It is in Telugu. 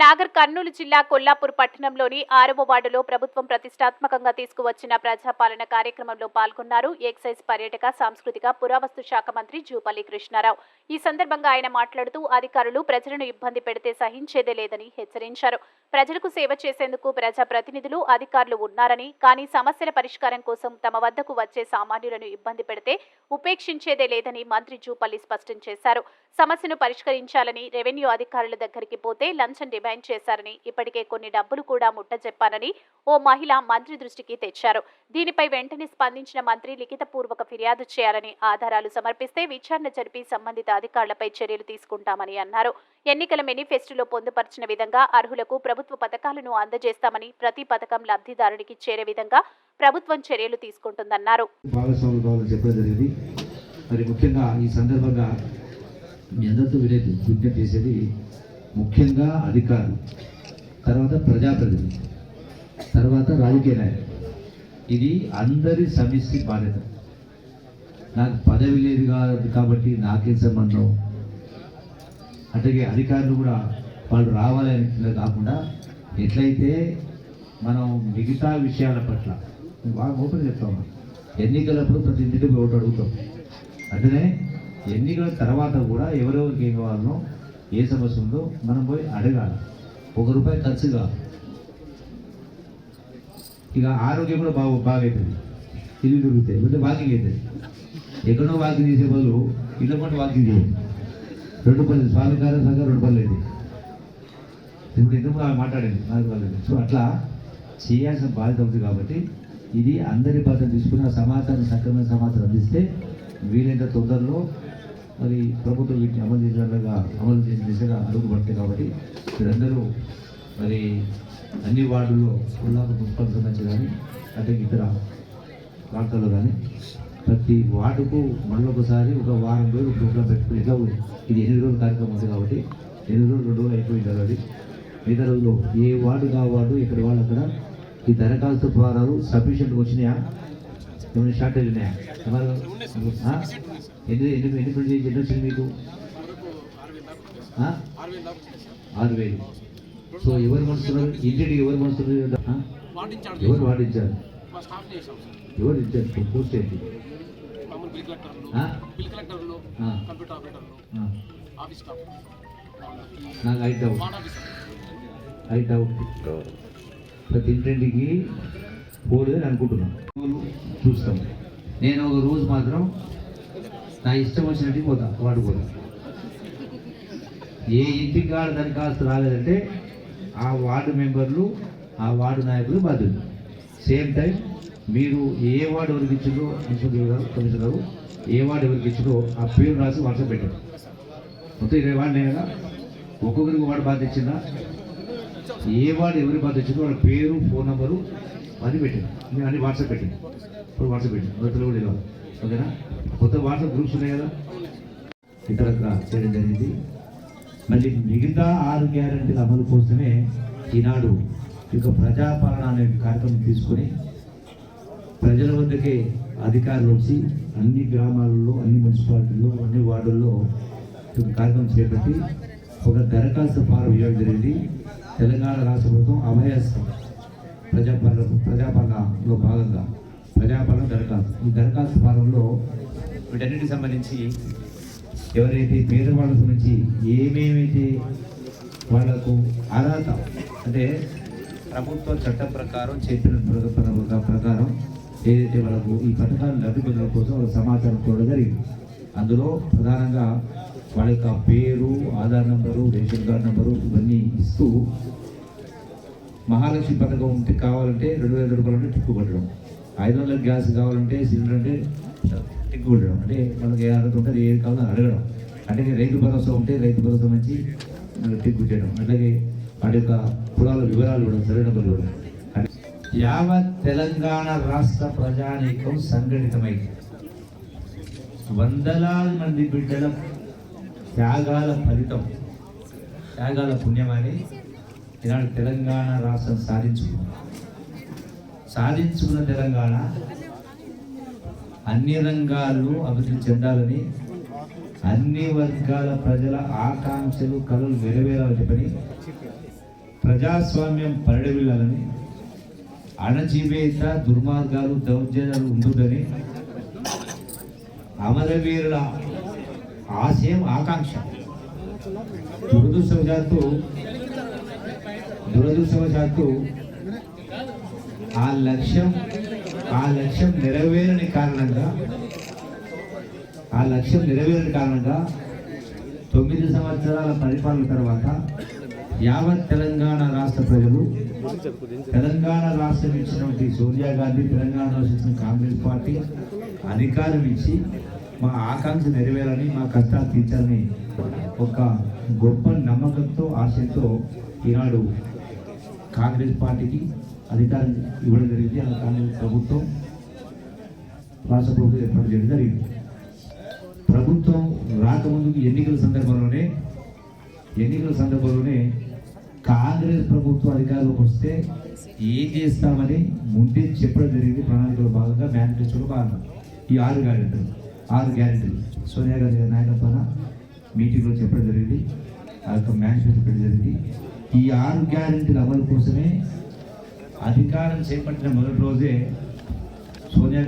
నాగర్ కర్నూలు జిల్లా కొల్లాపూర్ పట్టణంలోని ఆరవ వార్డులో ప్రభుత్వం ప్రతిష్టాత్మకంగా తీసుకువచ్చిన ప్రజాపాలన కార్యక్రమంలో పాల్గొన్నారు ఎక్సైజ్ పర్యాటక సాంస్కృతిక పురావస్తు శాఖ మంత్రి జూపల్లి కృష్ణారావు. ఈ సందర్భంగా ఆయన మాట్లాడుతూ అధికారులు ప్రజలను ఇబ్బంది పెడితే సహించేదే లేదని హెచ్చరించారు. ప్రజలకు సేవ చేసేందుకు ప్రజా ప్రతినిధులు అధికారులు ఉన్నారని కానీ సమస్యల పరిష్కారం కోసం తమ వద్దకు వచ్చే సామాన్యులను ఇబ్బంది పెడితే ఉపేక్షించేదే లేదని మంత్రి జూపల్లి స్పష్టం చేశారు. సమస్యను పరిష్కరించాలని రెవెన్యూ అధికారుల దగ్గరికి పోతే లంచం డిమాండ్ చేశారని ఇప్పటికే కొన్ని డబ్బులు కూడా ముట్టజెప్పానని ఓ మహిళ మంత్రి దృష్టికి తెచ్చారు. దీనిపై వెంటనే స్పందించిన మంత్రి లిఖితపూర్వక ఫిర్యాదు చేయాలని ఆధారాలు సమర్పిస్తే విచారణ జరిపి సంబంధిత అధికారులపై చర్యలు తీసుకుంటామని అన్నారు. ఎన్నికల మేనిఫెస్టోలో పొందుపరిచిన విధంగా అర్హులకు ప్రభుత్వం ప్రభుత్వ పథకాలను అందజేస్తామని ప్రతి పథకం లబ్ధిదారుడికి చేరే విధంగా ప్రభుత్వం చర్యలు తీసుకుంటుందన్నారు. మరి ముఖ్యంగా ఈ సందర్భంగా మీ అందరితో విజ్ఞప్తి చేసేది ముఖ్యంగా అధికారులు తర్వాత ప్రజాప్రతినిధులు తర్వాత రాజకీయ నాయకులు. ఇది అందరి సమిష్టి బాధ్యత. నాకు పదవి లేదు కాబట్టి నాకేం సంబంధం? అట్లాగే అధికారులు కూడా వాళ్ళు రావాలని కాకుండా ఎట్లయితే మనం మిగతా విషయాల పట్ల బాగా ఓపెన్ చెప్తాము ఎన్నికలప్పుడు ప్రతి ఇంటికి ఓటు అడుగుతాం. అట్లనే ఎన్నికల తర్వాత కూడా ఎవరెవరికి ఏం కావాలనో ఏ సమస్య ఉందో మనం పోయి అడగాలి. ఒక రూపాయి ఖర్చు కాదు. ఇక ఆరోగ్యం కూడా బాగు బాగా అవుతుంది ఇల్లు దొరుకుతాయి అంటే వాకింగ్ అవుతుంది ఎక్కడో వాకింగ్ చేసే బదులు ఇళ్ళ పాటు వాకింగ్ చేయండి. రెండు పనులు స్వామి కార్యం సంఘం రెండు పనులు అయింది ఇప్పుడు ఎందుకు మాట్లాడింది? నాకు కాలేదు సో అట్లా చేయాల్సిన బాధ్యత ఉంది కాబట్టి ఇది అందరి బాధ్యత తీసుకుని ఆ సమాచారం సక్రమైన సమాచారం అందిస్తే వీలైనంత తొందరలో మరి ప్రభుత్వం వీటిని అమలు చేసేలాగా అమలు చేసిన దిశగా అడుగుపడతాయి కాబట్టి మీరందరూ మరి అన్ని వార్డుల్లో కొల్లాపు మున్సిపల్ సంబంధించి కానీ అంటే ఇతర ప్రాంతాల్లో కానీ ప్రతి వార్డుకు మళ్ళొకసారి ఒక వారం రోజులు ప్రోగ్రాం పెట్టుకుని ఎట్లా ఇది ఎనిమిది రోజుల కార్యక్రమం ఉంది కాబట్టి ఎనిమిది రోజులు రెండు రోజులు అయిపోయింది అది రోజుల్లో ఏ వార్డు కా వార్డు ఇక్కడ వాళ్ళు అక్కడ ఈ దరఖాస్తు ఫారాలు సఫిషియెంట్గా వచ్చినాయా? ఏమైనా షార్టేజ్ ఉన్నాయా? ఎన్ని ఎన్ని ఎన్ని ప్రింట్ చేసి వచ్చింది మీకు? ఆరు వేలు. సో ఎవరు మనసున్నారు ఇంటికి ఎవరు? వాటించాడు ఎవరు వాడించారు ఎవరు ఇచ్చారు? పోస్ట్ ఏంటి మామూలు బిల్ కలెక్టర్లు. కంప్యూటర్ ఆపరేటర్లు. ఆఫీస్ స్టాఫ్ నాకు I doubt ward officer I doubt ప్రతి ఇంటింటికి పోలేదని అనుకుంటున్నాను చూస్తాం. నేను ఒక రోజు మాత్రం నా ఇష్టం వచ్చినట్టు పోతా వాడు పోతా. ఏ ఇంటికి కాడ దరఖాస్తు రాలేదంటే ఆ వార్డు మెంబర్లు ఆ వార్డు నాయకులు బాధ్యులు. సేమ్ టైం మీరు ఏ వార్డు ఎవరికి ఇచ్చిందో కమిషనర్ గారు ఏ వార్డు ఎవరికి ఇచ్చిందో ఆ పేరు రాసి వాట్సాప్ పెట్టారు మొత్తం ఇరవై వాడినే కదా? ఒక్కొక్కరికి వాడు బాధ్యత ఇచ్చిందా? ఏ వాడు ఎవరి బాధ్యత ఇచ్చిందో వాళ్ళ పేరు ఫోన్ నెంబరు అది పెట్టాను నేను అన్ని వాట్సాప్ పెట్టాను ఇప్పుడు వాట్సాప్ పెట్టాను మొదట్లో కూడా ఇలా ఓకేనా? కొత్త వాట్సాప్ గ్రూప్స్ ఉన్నాయి కదా? ఇతరత్ర చేయడం జరిగింది. మళ్ళీ మిగతా ఆరు గ్యారంటీల అమలు కోసమే ఈనాడు ఇక ప్రజాపాలన అనే కార్యక్రమం తీసుకొని ప్రజల వద్దకే అధికారులు వచ్చి అన్ని గ్రామాలలో అన్ని మున్సిపాలిటీల్లో అన్ని వార్డుల్లో కార్యక్రమం చేపట్టి ఒక దరఖాస్తు ఫారం ఇవ్వడం జరిగింది. తెలంగాణ రాష్ట్ర ప్రభుత్వం అభయస్ ప్రజాపాలన ప్రజాపాలనలో భాగంగా ప్రజాపాలన దరఖాస్తు. ఈ దరఖాస్తు ఫారంలో వీటన్నిటికి సంబంధించి ఎవరైతే పేదవాళ్ళకు సంబంధించి ఏమేమైతే వాళ్ళకు అర్హత అంటే ప్రభుత్వ చట్టం ప్రకారం చెప్పిన ప్రకారం ఏదైతే వాళ్ళకు ఈ పథకాలు లబ్ధి పొందడం కోసం సమాచారం కూడా జరిగింది. అందులో ప్రధానంగా వాళ్ళ యొక్క పేరు Aadhaar number ration card number ఇవన్నీ ఇస్తూ మహాలక్ష్మి పథకం ఉంటే కావాలంటే రెండు వేల రూపాయలు అంటే టిక్కు కొట్టడం. ఐదు వందల గ్యాస్ కావాలంటే సిలిండర్ అంటే టిక్కు కొట్టడం. అంటే మనకి ఏ అర్హత ఉంటే ఏది కావాలో అడగడం. అంటే రైతు భరోసా ఉంటే రైతు భరోసా మంచి టిక్కు చేయడం అట్లాగే వాటి యొక్క కులాల వివరాలు ఇవ్వడం సరైన నెంబర్లు ఇవ్వడం యావత్ తెలంగాణ రాష్ట్ర ప్రజానీకం సంఘటితమైంది. వందలాది మంది బిడ్డల త్యాగాల ఫలితం. త్యాగాల పుణ్యమని ఈనాడు తెలంగాణ రాష్ట్రం సాధించుకున్నాం సాధించుకున్న తెలంగాణ అన్ని రంగాల్లో అభివృద్ధి చెందాలని అన్ని వర్గాల ప్రజల ఆకాంక్షలు కళలు నెరవేరాలని పని ప్రజాస్వామ్యం పరిడవిల్లాలని అణజీవేత దుర్మార్గాలు దౌర్జన్యాలు ఉంటుందని అమరవీరుల ఆశయం ఆకాంక్ష. దురదృష్టవశాత్తు దురదృష్టవశాత్తు ఆ లక్ష్యం ఆ లక్ష్యం నెరవేరని కారణంగా ఆ లక్ష్యం నెరవేరని కారణంగా తొమ్మిది సంవత్సరాల పరిపాలన తర్వాత యావత్ తెలంగాణ రాష్ట్ర ప్రజలు తెలంగాణ రాష్ట్రం ఇచ్చినటువంటి సోనియా గాంధీ తెలంగాణ రాష్ట్రం కాంగ్రెస్ పార్టీ అధికారం ఇచ్చి మా ఆకాంక్ష నెరవేరాలని మా కష్టాలు తీర్చాలని ఒక గొప్ప నమ్మకంతో ఆశతో ఈనాడు కాంగ్రెస్ పార్టీకి అధికారం ఇవ్వడం జరిగింది. ఆ కాంగ్రెస్ ప్రభుత్వం రాష్ట్ర ప్రభుత్వం ఏర్పాటు చేయడం జరిగింది. ప్రభుత్వం రాకముందుకు ఎన్నికల సందర్భంలోనే ఎన్నికల సందర్భంలోనే కాంగ్రెస్ ప్రభుత్వం అధికారంలోకి వస్తే ఏం చేస్తామని ముందే చెప్పడం జరిగింది. ప్రణాళికలో భాగంగా మేనిఫెస్టోలో భాగంగా ఈ ఆరు కార్యక్రమం ఆరు గ్యారెంటీలు. సోనియా గాంధీ గారి నాయకత్వాన మీటింగ్లో చెప్పడం జరిగింది. ఆ యొక్క మేనిఫెస్టో పెట్టడం జరిగింది. ఈ ఆరు గ్యారెంటీల అమలు కోసమే అధికారం చేపట్టిన మొదటి రోజే సోనియా